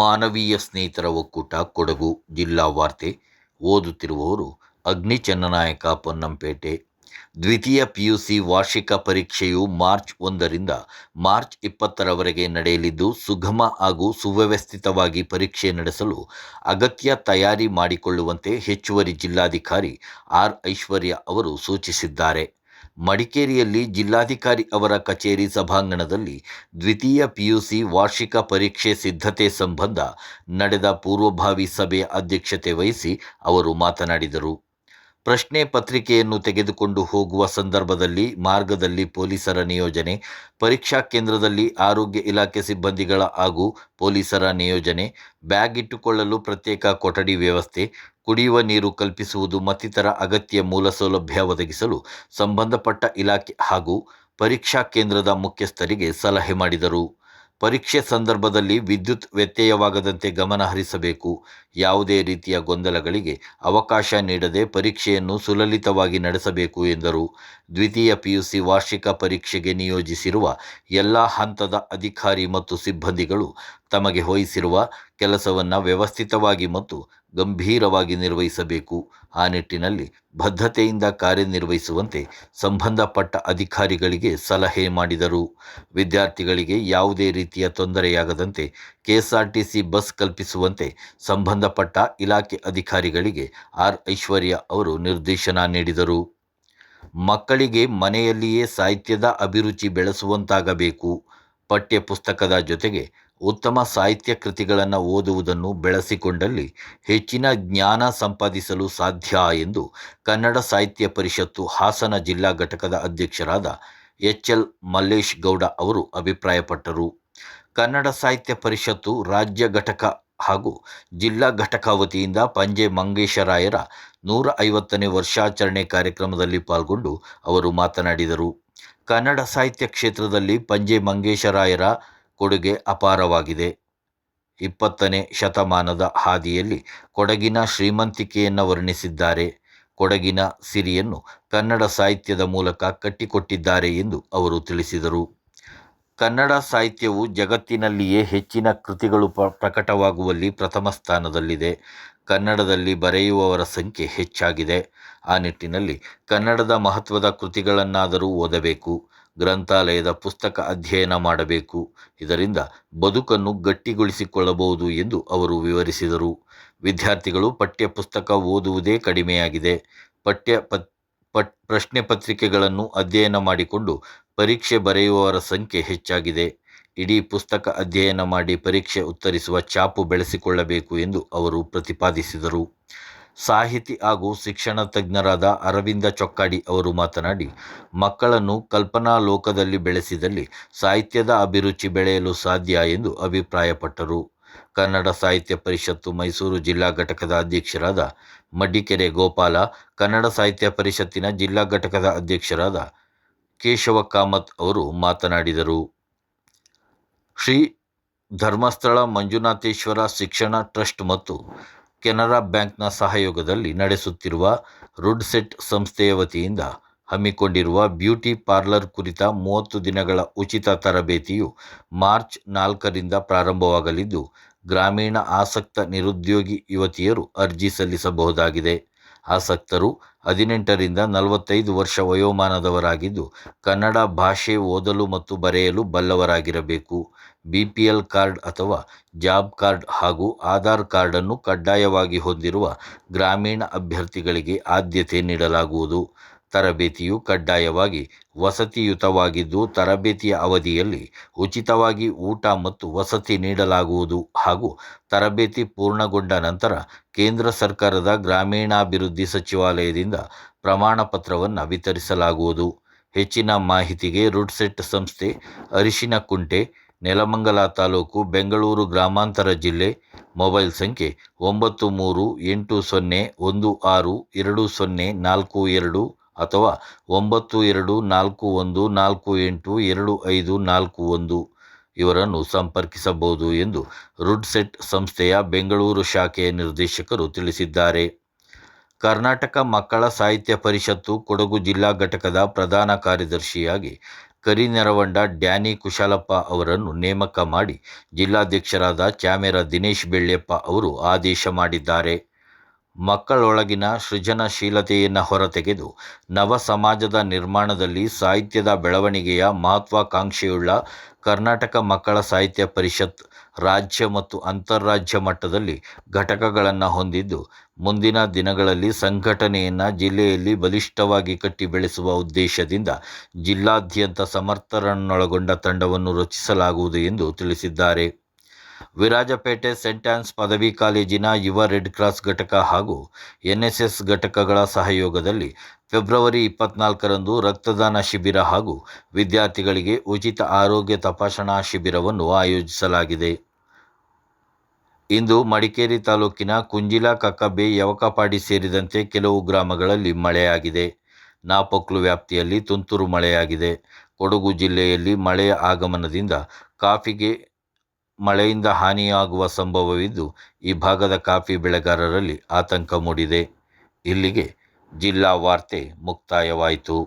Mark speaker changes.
Speaker 1: ಮಾನವೀಯ ಸ್ನೇಹಿತರ ಒಕ್ಕೂಟ, ಕೊಡಗು ಜಿಲ್ಲಾ ವಾರ್ತೆ ಓದುತ್ತಿರುವವರು ಅಗ್ನಿ ಚನ್ನನಾಯಕ ಪೊನ್ನಂಪೇಟೆ. ದ್ವಿತೀಯ ಪಿಯುಸಿ ವಾರ್ಷಿಕ ಪರೀಕ್ಷೆಯು ಮಾರ್ಚ್ ಒಂದರಿಂದ ಮಾರ್ಚ್ ಇಪ್ಪತ್ತರವರೆಗೆ ನಡೆಯಲಿದ್ದು, ಸುಗಮ ಹಾಗೂ ಸುವ್ಯವಸ್ಥಿತವಾಗಿ ಪರೀಕ್ಷೆ ನಡೆಸಲು ಅಗತ್ಯ ತಯಾರಿ ಮಾಡಿಕೊಳ್ಳುವಂತೆ ಹೆಚ್ಚುವರಿ ಜಿಲ್ಲಾಧಿಕಾರಿ ಆರ್ ಐಶ್ವರ್ಯ ಅವರು ಸೂಚಿಸಿದ್ದಾರೆ. ಮಡಿಕೇರಿಯಲ್ಲಿ ಜಿಲ್ಲಾಧಿಕಾರಿ ಅವರ ಕಚೇರಿ ಸಭಾಂಗಣದಲ್ಲಿ ದ್ವಿತೀಯ ಪಿಯುಸಿ ವಾರ್ಷಿಕ ಪರೀಕ್ಷೆ ಸಿದ್ಧತೆ ಸಂಬಂಧ ನಡೆದ ಪೂರ್ವಭಾವಿ ಸಭೆಯ ಅಧ್ಯಕ್ಷತೆ ವಹಿಸಿ ಅವರು ಮಾತನಾಡಿದರು. ಪ್ರಶ್ನೆ ಪತ್ರಿಕೆಯನ್ನು ತೆಗೆದುಕೊಂಡು ಹೋಗುವ ಸಂದರ್ಭದಲ್ಲಿ ಮಾರ್ಗದಲ್ಲಿ ಪೊಲೀಸರ ನಿಯೋಜನೆ, ಪರೀಕ್ಷಾ ಕೇಂದ್ರದಲ್ಲಿ ಆರೋಗ್ಯ ಇಲಾಖೆ ಸಿಬ್ಬಂದಿಗಳ ಹಾಗೂ ಪೊಲೀಸರ ನಿಯೋಜನೆ, ಬ್ಯಾಗ್ ಇಟ್ಟುಕೊಳ್ಳಲು ಪ್ರತ್ಯೇಕ ಕೊಠಡಿ ವ್ಯವಸ್ಥೆ, ಕುಡಿಯುವ ನೀರು ಕಲ್ಪಿಸುವುದು ಮತ್ತಿತರ ಅಗತ್ಯ ಮೂಲಸೌಲಭ್ಯ ಒದಗಿಸಲು ಸಂಬಂಧಪಟ್ಟ ಇಲಾಖೆ ಹಾಗೂ ಪರೀಕ್ಷಾ ಕೇಂದ್ರದ ಮುಖ್ಯಸ್ಥರಿಗೆ ಸಲಹೆ ಮಾಡಿದರು. ಪರೀಕ್ಷೆ ಸಂದರ್ಭದಲ್ಲಿ ವಿದ್ಯುತ್ ವ್ಯತ್ಯಯವಾಗದಂತೆ ಗಮನ ಹರಿಸಬೇಕು. ಯಾವುದೇ ರೀತಿಯ ಗೊಂದಲಗಳಿಗೆ ಅವಕಾಶ ನೀಡದೆ ಪರೀಕ್ಷೆಯನ್ನು ಸುಲಲಿತವಾಗಿ ನಡೆಸಬೇಕು ಎಂದರು. ದ್ವಿತೀಯ ಪಿಯುಸಿ ವಾರ್ಷಿಕ ಪರೀಕ್ಷೆಗೆ ನಿಯೋಜಿಸಿರುವ ಎಲ್ಲ ಹಂತದ ಅಧಿಕಾರಿ ಮತ್ತು ಸಿಬ್ಬಂದಿಗಳು ತಮಗೆ ವಹಿಸಿರುವ ಕೆಲಸವನ್ನು ವ್ಯವಸ್ಥಿತವಾಗಿ ಮತ್ತು ಗಂಭೀರವಾಗಿ ನಿರ್ವಹಿಸಬೇಕು. ಆ ನಿಟ್ಟಿನಲ್ಲಿ ಬದ್ಧತೆಯಿಂದ ಕಾರ್ಯನಿರ್ವಹಿಸುವಂತೆ ಸಂಬಂಧಪಟ್ಟ ಅಧಿಕಾರಿಗಳಿಗೆ ಸಲಹೆ ಮಾಡಿದರು. ವಿದ್ಯಾರ್ಥಿಗಳಿಗೆ ಯಾವುದೇ ರೀತಿಯ ತೊಂದರೆಯಾಗದಂತೆ ಕೆಎಸ್ಆರ್ಟಿಸಿ ಬಸ್ ಕಲ್ಪಿಸುವಂತೆ ಸಂಬಂಧಪಟ್ಟ ಇಲಾಖೆ ಅಧಿಕಾರಿಗಳಿಗೆ ಆರ್. ಐಶ್ವರ್ಯ ಅವರು ನಿರ್ದೇಶನ ನೀಡಿದರು. ಮಕ್ಕಳಿಗೆ ಮನೆಯಲ್ಲಿಯೇ ಸಾಹಿತ್ಯದ ಅಭಿರುಚಿ ಬೆಳೆಸುವಂತಾಗಬೇಕು. ಪಠ್ಯಪುಸ್ತಕದ ಜೊತೆಗೆ ಉತ್ತಮ ಸಾಹಿತ್ಯ ಕೃತಿಗಳನ್ನು ಓದುವುದನ್ನು ಬೆಳೆಸಿಕೊಂಡಲ್ಲಿ ಹೆಚ್ಚಿನ ಜ್ಞಾನ ಸಂಪಾದಿಸಲು ಸಾಧ್ಯ ಎಂದು ಕನ್ನಡ ಸಾಹಿತ್ಯ ಪರಿಷತ್ತು ಹಾಸನ ಜಿಲ್ಲಾ ಘಟಕದ ಅಧ್ಯಕ್ಷರಾದ ಎಚ್ ಎಲ್ ಮಲ್ಲೇಶ್ ಗೌಡ ಅವರು ಅಭಿಪ್ರಾಯಪಟ್ಟರು. ಕನ್ನಡ ಸಾಹಿತ್ಯ ಪರಿಷತ್ತು ರಾಜ್ಯ ಘಟಕ ಹಾಗೂ ಜಿಲ್ಲಾ ಘಟಕ ವತಿಯಿಂದ ಪಂಜೆ ಮಂಗೇಶರಾಯರ ನೂರ ಐವತ್ತನೇ ವರ್ಷಾಚರಣೆ ಕಾರ್ಯಕ್ರಮದಲ್ಲಿ ಪಾಲ್ಗೊಂಡು ಅವರು ಮಾತನಾಡಿದರು. ಕನ್ನಡ ಸಾಹಿತ್ಯ ಕ್ಷೇತ್ರದಲ್ಲಿ ಪಂಜೆ ಮಂಗೇಶರಾಯರ ಕೊಡುಗೆ ಅಪಾರವಾಗಿದೆ. ಇಪ್ಪತ್ತನೇ ಶತಮಾನದ ಹಾದಿಯಲ್ಲಿ ಕೊಡಗಿನ ಶ್ರೀಮಂತಿಕೆಯನ್ನು ವರ್ಣಿಸಿದ್ದಾರೆ. ಕೊಡಗಿನ ಸಿರಿಯನ್ನು ಕನ್ನಡ ಸಾಹಿತ್ಯದ ಮೂಲಕ ಕಟ್ಟಿಕೊಟ್ಟಿದ್ದಾರೆ ಎಂದು ಅವರು ತಿಳಿಸಿದರು. ಕನ್ನಡ ಸಾಹಿತ್ಯವು ಜಗತ್ತಿನಲ್ಲಿಯೇ ಹೆಚ್ಚಿನ ಕೃತಿಗಳು ಪ್ರಕಟವಾಗುವಲ್ಲಿ ಪ್ರಥಮ ಸ್ಥಾನದಲ್ಲಿದೆ. ಕನ್ನಡದಲ್ಲಿ ಬರೆಯುವವರ ಸಂಖ್ಯೆ ಹೆಚ್ಚಾಗಿದೆ. ಆ ನಿಟ್ಟಿನಲ್ಲಿ ಕನ್ನಡದ ಮಹತ್ವದ ಕೃತಿಗಳನ್ನಾದರೂ ಓದಬೇಕು. ಗ್ರಂಥಾಲಯದ ಪುಸ್ತಕ ಅಧ್ಯಯನ ಮಾಡಬೇಕು. ಇದರಿಂದ ಬದುಕನ್ನು ಗಟ್ಟಿಗೊಳಿಸಿಕೊಳ್ಳಬಹುದು ಎಂದು ಅವರು ವಿವರಿಸಿದರು. ವಿದ್ಯಾರ್ಥಿಗಳು ಪಠ್ಯ ಪುಸ್ತಕ ಓದುವುದೇ ಕಡಿಮೆಯಾಗಿದೆ. ಪಠ್ಯ ಪತ್ ಪ್ರಶ್ನೆ ಪತ್ರಿಕೆಗಳನ್ನು ಅಧ್ಯಯನ ಮಾಡಿಕೊಂಡು ಪರೀಕ್ಷೆ ಬರೆಯುವವರ ಸಂಖ್ಯೆ ಹೆಚ್ಚಾಗಿದೆ. ಇಡೀ ಪುಸ್ತಕ ಅಧ್ಯಯನ ಮಾಡಿ ಪರೀಕ್ಷೆ ಉತ್ತರಿಸುವ ಚಾಪು ಬೆಳೆಸಿಕೊಳ್ಳಬೇಕು ಎಂದು ಅವರು ಪ್ರತಿಪಾದಿಸಿದರು. ಸಾಹಿತಿ ಹಾಗೂ ಶಿಕ್ಷಣ ತಜ್ಞರಾದ ಅರವಿಂದ ಚೊಕ್ಕಾಡಿ ಅವರು ಮಾತನಾಡಿ, ಮಕ್ಕಳನ್ನು ಕಲ್ಪನಾ ಲೋಕದಲ್ಲಿ ಬೆಳೆಸಿದಲ್ಲಿ ಸಾಹಿತ್ಯದ ಅಭಿರುಚಿ ಬೆಳೆಯಲು ಸಾಧ್ಯ ಎಂದು ಅಭಿಪ್ರಾಯಪಟ್ಟರು. ಕನ್ನಡ ಸಾಹಿತ್ಯ ಪರಿಷತ್ತು ಮೈಸೂರು ಜಿಲ್ಲಾ ಘಟಕದ ಅಧ್ಯಕ್ಷರಾದ ಮಡ್ಡಿಕೆರೆ ಗೋಪಾಲ, ಕನ್ನಡ ಸಾಹಿತ್ಯ ಪರಿಷತ್ತಿನ ಜಿಲ್ಲಾ ಘಟಕದ ಅಧ್ಯಕ್ಷರಾದ ಕೇಶವ ಕಾಮತ್ ಅವರು ಮಾತನಾಡಿದರು. ಶ್ರೀ ಧರ್ಮಸ್ಥಳ ಮಂಜುನಾಥೇಶ್ವರ ಶಿಕ್ಷಣ ಟ್ರಸ್ಟ್ ಮತ್ತು ಕೆನರಾ ಬ್ಯಾಂಕ್ನ ಸಹಯೋಗದಲ್ಲಿ ನಡೆಸುತ್ತಿರುವ ರುಡ್ಸೆಟ್ ಸಂಸ್ಥೆಯ ವತಿಯಿಂದ ಹಮ್ಮಿಕೊಂಡಿರುವ ಬ್ಯೂಟಿ ಪಾರ್ಲರ್ ಕುರಿತ ಮೂವತ್ತು ದಿನಗಳ ಉಚಿತ ತರಬೇತಿಯು ಮಾರ್ಚ್ ನಾಲ್ಕರಿಂದ ಪ್ರಾರಂಭವಾಗಲಿದ್ದು, ಗ್ರಾಮೀಣ ಆಸಕ್ತ ನಿರುದ್ಯೋಗಿ ಯುವತಿಯರು ಅರ್ಜಿ ಸಲ್ಲಿಸಬಹುದಾಗಿದೆ. ಆಸಕ್ತರು ಹದಿನೆಂಟರಿಂದ ನಲವತ್ತೈದು ವರ್ಷ ವಯೋಮಾನದವರಾಗಿದ್ದು, ಕನ್ನಡ ಭಾಷೆ ಓದಲು ಮತ್ತು ಬರೆಯಲು ಬಲ್ಲವರಾಗಿರಬೇಕು. ಬಿ ಪಿ ಎಲ್ ಕಾರ್ಡ್ ಅಥವಾ ಜಾಬ್ ಕಾರ್ಡ್ ಹಾಗೂ ಆಧಾರ್ ಕಾರ್ಡನ್ನು ಕಡ್ಡಾಯವಾಗಿ ಹೊಂದಿರುವ ಗ್ರಾಮೀಣ ಅಭ್ಯರ್ಥಿಗಳಿಗೆ ಆದ್ಯತೆ ನೀಡಲಾಗುವುದು. ತರಬೇತಿಯು ಕಡ್ಡಾಯವಾಗಿ ವಸತಿಯುತವಾಗಿದ್ದು, ತರಬೇತಿಯ ಅವಧಿಯಲ್ಲಿ ಉಚಿತವಾಗಿ ಊಟ ಮತ್ತು ವಸತಿ ನೀಡಲಾಗುವುದು ಹಾಗೂ ತರಬೇತಿ ಪೂರ್ಣಗೊಂಡ ನಂತರ ಕೇಂದ್ರ ಸರ್ಕಾರದ ಗ್ರಾಮೀಣಾಭಿವೃದ್ಧಿ ಸಚಿವಾಲಯದಿಂದ ಪ್ರಮಾಣ ಪತ್ರವನ್ನು ವಿತರಿಸಲಾಗುವುದು. ಹೆಚ್ಚಿನ ಮಾಹಿತಿಗೆ ರುಡ್ಸೆಟ್ ಸಂಸ್ಥೆ ಅರಿಶಿನಕುಂಟೆ ನೆಲಮಂಗಲ ತಾಲೂಕು ಬೆಂಗಳೂರು ಗ್ರಾಮಾಂತರ ಜಿಲ್ಲೆ ಮೊಬೈಲ್ ಸಂಖ್ಯೆ ಒಂಬತ್ತು ಮೂರು ಎಂಟು ಸೊನ್ನೆ ಒಂದು ಆರು ಎರಡು ಸೊನ್ನೆ ನಾಲ್ಕು ಎರಡು ಅಥವಾ ಒಂಬತ್ತು ಎರಡು ನಾಲ್ಕು ಒಂದು ನಾಲ್ಕು ಎಂಟು ಎರಡು ಐದು ನಾಲ್ಕು ಒಂದು ಇವರನ್ನು ಸಂಪರ್ಕಿಸಬಹುದು ಎಂದು ರುಡ್ಸೆಟ್ ಸಂಸ್ಥೆಯ ಬೆಂಗಳೂರು ಶಾಖೆಯ ನಿರ್ದೇಶಕರು ತಿಳಿಸಿದ್ದಾರೆ. ಕರ್ನಾಟಕ ಮಕ್ಕಳ ಸಾಹಿತ್ಯ ಪರಿಷತ್ತು ಕೊಡಗು ಜಿಲ್ಲಾ ಘಟಕದ ಪ್ರಧಾನ ಕಾರ್ಯದರ್ಶಿಯಾಗಿ ಕರಿನೆರವಂಡ ಡ್ಯಾನಿ ಕುಶಾಲಪ್ಪ ಅವರನ್ನು ನೇಮಕ ಮಾಡಿ ಜಿಲ್ಲಾಧ್ಯಕ್ಷರಾದ ಚಾಮೆರ ದಿನೇಶ್ ಬೆಳ್ಯಪ್ಪ ಅವರು ಆದೇಶ ಮಾಡಿದ್ದಾರೆ. ಮಕ್ಕಳೊಳಗಿನ ಸೃಜನಶೀಲತೆಯನ್ನು ಹೊರತೆಗೆದು ನವ ಸಮಾಜದ ನಿರ್ಮಾಣದಲ್ಲಿ ಸಾಹಿತ್ಯದ ಬೆಳವಣಿಗೆಯ ಮಹತ್ವಾಕಾಂಕ್ಷೆಯುಳ್ಳ ಕರ್ನಾಟಕ ಮಕ್ಕಳ ಸಾಹಿತ್ಯ ಪರಿಷತ್ ರಾಜ್ಯ ಮತ್ತು ಅಂತಾರಾಜ್ಯ ಮಟ್ಟದಲ್ಲಿ ಘಟಕಗಳನ್ನು ಹೊಂದಿದ್ದು, ಮುಂದಿನ ದಿನಗಳಲ್ಲಿ ಸಂಘಟನೆಯನ್ನು ಜಿಲ್ಲೆಯಲ್ಲಿ ಬಲಿಷ್ಠವಾಗಿ ಕಟ್ಟಿ ಬೆಳೆಸುವ ಉದ್ದೇಶದಿಂದ ಜಿಲ್ಲಾದ್ಯಂತ ಸಮರ್ಥರನ್ನೊಳಗೊಂಡ ತಂಡವನ್ನು ರಚಿಸಲಾಗುವುದು ಎಂದು ತಿಳಿಸಿದ್ದಾರೆ. ವಿರಾಜಪೇಟೆ ಸೆಂಟ್ ಆನ್ಸ್ ಪದವಿ ಕಾಲೇಜಿನ ಯುವ ರೆಡ್ ಕ್ರಾಸ್ ಘಟಕ ಹಾಗೂ ಎನ್ಎಸ್ಎಸ್ ಘಟಕಗಳ ಸಹಯೋಗದಲ್ಲಿ ಫೆಬ್ರವರಿ ಇಪ್ಪತ್ನಾಲ್ಕರಂದು ರಕ್ತದಾನ ಶಿಬಿರ ಹಾಗೂ ವಿದ್ಯಾರ್ಥಿಗಳಿಗೆ ಉಚಿತ ಆರೋಗ್ಯ ತಪಾಸಣಾ ಶಿಬಿರವನ್ನು ಆಯೋಜಿಸಲಾಗಿದೆ. ಇಂದು ಮಡಿಕೇರಿ ತಾಲೂಕಿನ ಕುಂಜಿಲ ಕಕ್ಕಬ್ಬೆ ಯವಕಪಾಡಿ ಸೇರಿದಂತೆ ಕೆಲವು ಗ್ರಾಮಗಳಲ್ಲಿ ಮಳೆಯಾಗಿದೆ. ನಾಪೊಕ್ಲು ವ್ಯಾಪ್ತಿಯಲ್ಲಿ ತುಂತುರು ಮಳೆಯಾಗಿದೆ. ಕೊಡಗು ಜಿಲ್ಲೆಯಲ್ಲಿ ಮಳೆಯ ಆಗಮನದಿಂದ ಕಾಫಿಗೆ ಮಳೆಯಿಂದ ಹಾನಿಯಾಗುವ ಸಂಭವವಿದ್ದು ಈ ಭಾಗದ ಕಾಫಿ ಬೆಳೆಗಾರರಲ್ಲಿ ಆತಂಕ ಮೂಡಿದೆ. ಇಲ್ಲಿಗೆ ಜಿಲ್ಲಾ ವಾರ್ತೆ ಮುಕ್ತಾಯವಾಯಿತು.